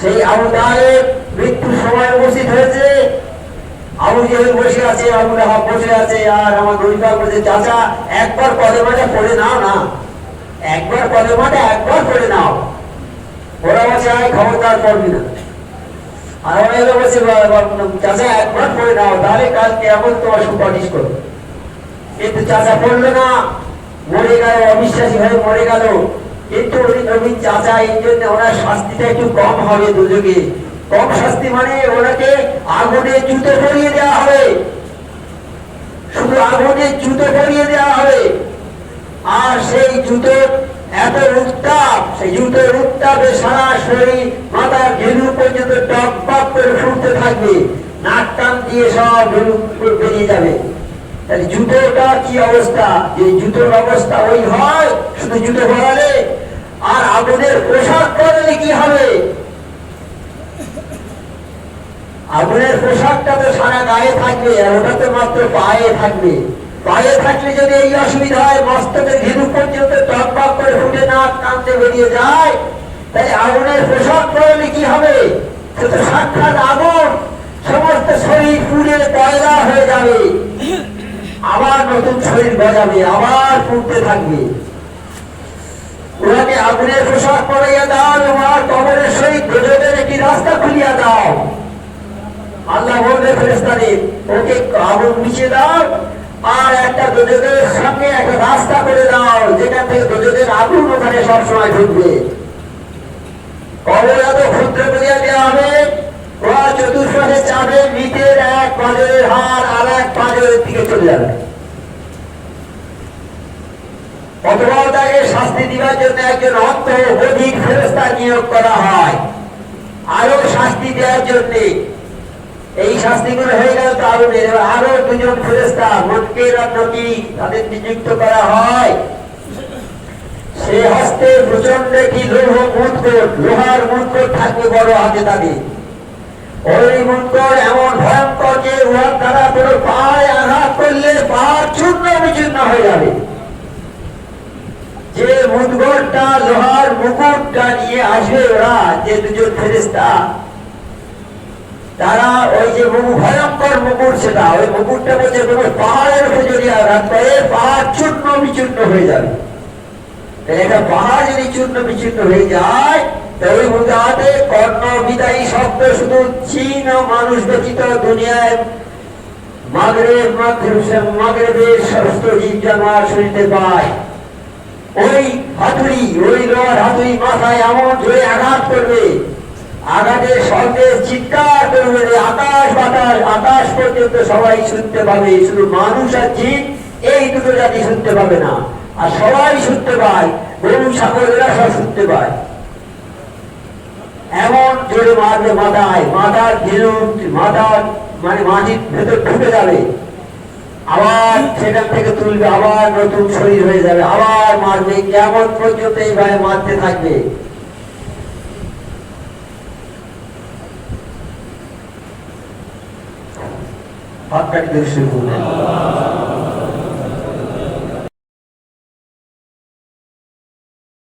সেই আবু তাহেব মৃত্যুর সময় উপস্থিত হয়েছে। আবু জেহেল বসে আছে, আবু লাহাব বসে আছে, আর আমার দরিদ্র বলছে চাচা, একবার মাঠে পড়ে নাও না। একবার মাঠে একবার পড়ে নাও। ওরা বলছে, আয় খবরদার করবি না। আর ওরা এলো বলছে, "বা- বা- চাচা, একবার পড়ে নাও, তাহলে কালকে এমন তোমার সুপারিশ করো কিন্তু চাচা পড়ল না। মরে গেল, অবিশ্বাসী হয়ে মরে গেল। কিন্তু উনি চাচা এই জন্য ওনার শাস্তিটা একটু কম হবে দুযোগে কম শাস্তি মানে ওনাকে আগুনে জুতো পরিয়ে দেওয়া হবে। শুধু আগুনে জুতো পরিয়ে দেওয়া হবে। আর সেই জুতো এত উত্তাপ সেই জুতোর উত্তাপে সারা শরীর মাথার ঘেলু পর্যন্ত টক টক করে ফুটতে থাকবে। নাক দিয়ে সব ঘেলু বেরিয়ে যাবে। তাহলে জুতোটা কি অবস্থা? যে জুতোর অবস্থা ওই হয়, শুধু জুতো পরালে আর আগুনের পোশাক পরালে কি হবে? আগুনের পোশাকটা তো সারা গায়ে থাকবে, আর ওটা তো মাত্র পায়ে থাকবে। পায়ে থাকলে যদি এই অসুবিধা হয় মস্তকের ঘিরু পর্যন্ত টকবক করে ফুটে না কানতে বেরিয়ে যায় তাই আগুনের পোশাক পরলে কি হবে? সাক্ষাৎ আগুন, সমস্ত শরীর পুড়ে কয়লা হয়ে যাবে। আবার নতুন শরীর গজাবে, আবার ফুটতে থাকবে। ওনাকে আগুনের পোশাক পরাইয়া দাও আর কবরের সহিত গজবের একটি রাস্তা খুলিয়া দাও। আল্লাহ বলবে ফেরেস্তাদের ওকে আগুন মিশিয়ে দাও আর একটা দোজকের সঙ্গে একটা রাস্তা করে দাও, যেখান থেকে দোজকের আগুন ওখানে সবসময় ঢুকবে। কবর এত ক্ষুদ্র করিয়া দেওয়া হবে ওরা চতুর্পাশে চাবে মৃতের এক পাজরের হার আর এক পাজরের দিকে চলে যাবে। অথবা শাস্তি দিবার জন্য একজন অন্ত অধিক ফেরস্তা নিয়োগ করা হয়। আরও শাস্তি দেওয়ার জন্যে। এই শাস্তিগুলো হয়ে গেল তো আরও গেল। দুজন ফেরেস্তা মনকের আর তাদের নিযুক্ত করা হয়। সে হস্তে প্রচণ্ড কি লোহ মুৎকট লোহার মুৎকট থাকবে বড় হাতে তাদের। ওই মুৎকট এমন ভয়ঙ্কর যে উহার দ্বারা কোনো পায়ে আঘাত করলে পাহাড় চূর্ণ বিচূর্ণ হয়ে যাবে। মুদগরটা লোহার মুকুটটা নিয়ে আসবে ওরা, যে দুজন ফেরেস্তা তারা ওই যে মুকুট ভয়ঙ্কর মুকুট সেটা, ওই মুকুটটা বলছে, কোনো পাহাড়ের উপরে যদি আঘাত করে পাহাড় চূর্ণ বিচূর্ণ হয়ে যাবে। তাহলে একটা পাহাড় যদি চূর্ণ বিচূর্ণ হয়ে যায়, তো ওই মুদাতে কর্ণ, বিদায়ী শব্দ শুধু চীন ও মানুষ ব্যতীত দুনিয়ায় মাগরেব, মাগরেবের সমস্ত জীব জানোয়ার শুনতে পায়। ওই হাতুড়ি ওই লোহার হাতুড়ি মাথায় এমন জোরে আঘাত করবে। আঘাতের সঙ্গে চিৎকার করবে আকাশ বাতাস, আকাশ পর্যন্ত সবাই শুনতে পাবে। শুধু মানুষ আর জিন এই দুটো জাতি শুনতে পাবে না। আর সবাই শুনতে পায় গরু ছাগলেরা সব শুনতে পায়। এমন জোরে মারবে মাথায়, মাথার ঘেরু মাথার মানে মাটির ভেতর ঢুকে যাবে। সেখান থেকে তুলবে, আবার নতুন শরীর হয়ে যাবে। আবার মারবে। কেমন পর্যন্ত এইভাবে মারতে থাকবে? হাতটাকে শুরু করবে